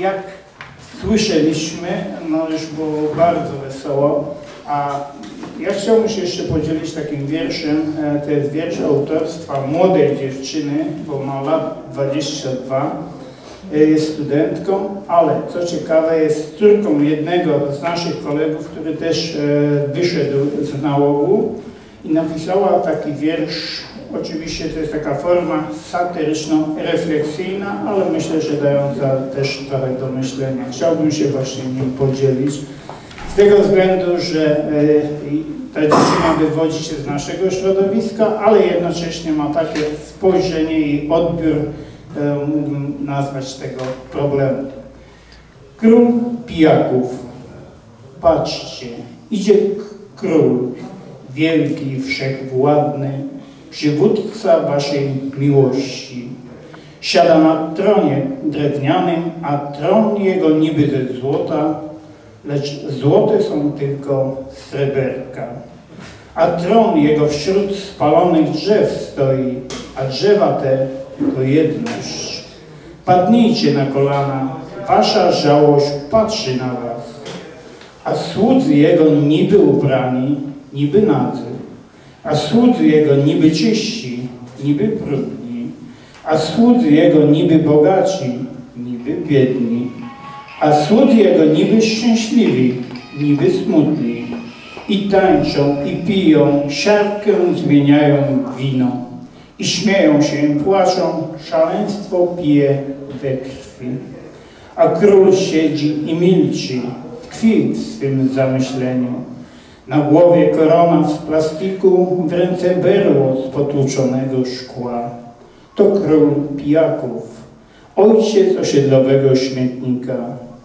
Jak słyszeliśmy, no już było bardzo wesoło, a ja chciałbym się jeszcze podzielić takim wierszem. E, To jest wiersz autorstwa młodej dziewczyny, bo ma lat 22. E, Jest studentką, ale co ciekawe jest córką jednego z naszych kolegów, który też e, wyszedł z nałogu i napisała taki wiersz. Oczywiście to jest taka forma satyryczno-refleksyjna, ale myślę, że dająca też trochę do myślenia. Chciałbym się właśnie nim podzielić. Z tego względu, że e, ta dziewczyna wywodzi się z naszego środowiska, ale jednocześnie ma takie spojrzenie i odbiór, e, mógłbym nazwać tego problemu. Król pijaków. Patrzcie, idzie król, wielki wszechwładny, przywódca waszej miłości. Siada na tronie drewnianym, a tron jego niby ze złota, lecz złote są tylko sreberka. A tron jego wśród spalonych drzew stoi, a drzewa te to jedność. Padnijcie na kolana, wasza żałość patrzy na was, a słudzy jego niby ubrani, niby nadzy, a słudzy jego niby czyści, niby brudni, a słudzy jego niby bogaci, niby biedni, a słudzy jego niby szczęśliwi, niby smutni, i tańczą, i piją, siarkę zmieniają wino, i śmieją się, płaczą, szaleństwo pije we krwi. A król siedzi i milczy, tkwi w swym zamyśleniu. Na głowie korona z plastiku, w ręce berło z potłuczonego szkła. To król pijaków, ojciec osiedlowego śmietnika.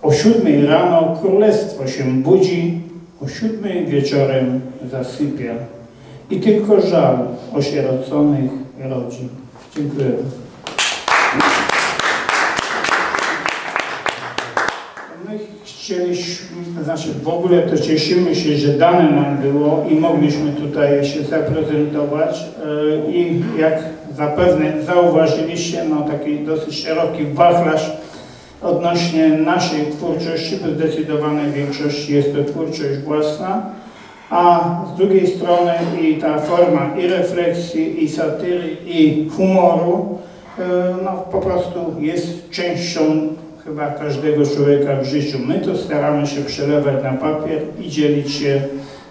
O siódmej rano królestwo się budzi, o siódmej wieczorem zasypia. I tylko żal osieroconych rodzin. Dziękuję. My chcieliśmy, to znaczy w ogóle to cieszymy się, że dane nam było i mogliśmy tutaj się zaprezentować e, i jak zapewne zauważyliście, no taki dosyć szeroki wachlarz odnośnie naszej twórczości, bo zdecydowanej większości jest to twórczość własna, a z drugiej strony i ta forma i refleksji, i satyry, i humoru, e, no po prostu jest częścią chyba każdego człowieka w życiu. My to staramy się przelewać na papier i dzielić się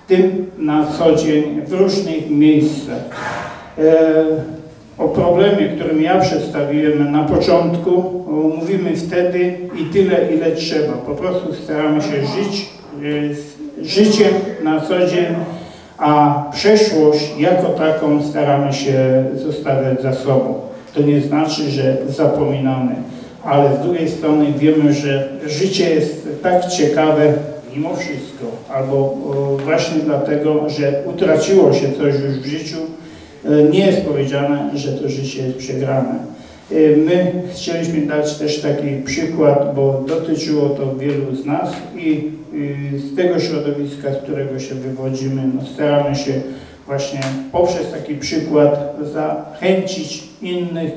tym na co dzień w różnych miejscach. E, o problemie, którym ja przedstawiłem na początku, mówimy wtedy i tyle, ile trzeba. Po prostu staramy się żyć e, życiem na co dzień, a przeszłość jako taką staramy się zostawiać za sobą. To nie znaczy, że zapominamy, ale z drugiej strony wiemy, że życie jest tak ciekawe mimo wszystko, albo o, właśnie dlatego, że utraciło się coś już w życiu, e, nie jest powiedziane, że to życie jest przegrane. E, My chcieliśmy dać też taki przykład, bo dotyczyło to wielu z nas i z tego środowiska, z którego się wywodzimy, no staramy się właśnie poprzez taki przykład zachęcić innych,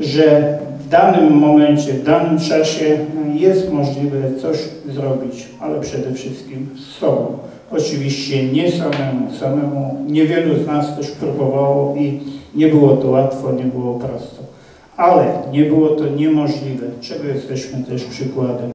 że danym momencie, w danym czasie jest możliwe coś zrobić, ale przede wszystkim z sobą. Oczywiście nie samemu, samemu niewielu z nas też próbowało i nie było to łatwo, nie było prosto. Ale nie było to niemożliwe, czego jesteśmy też przykładem.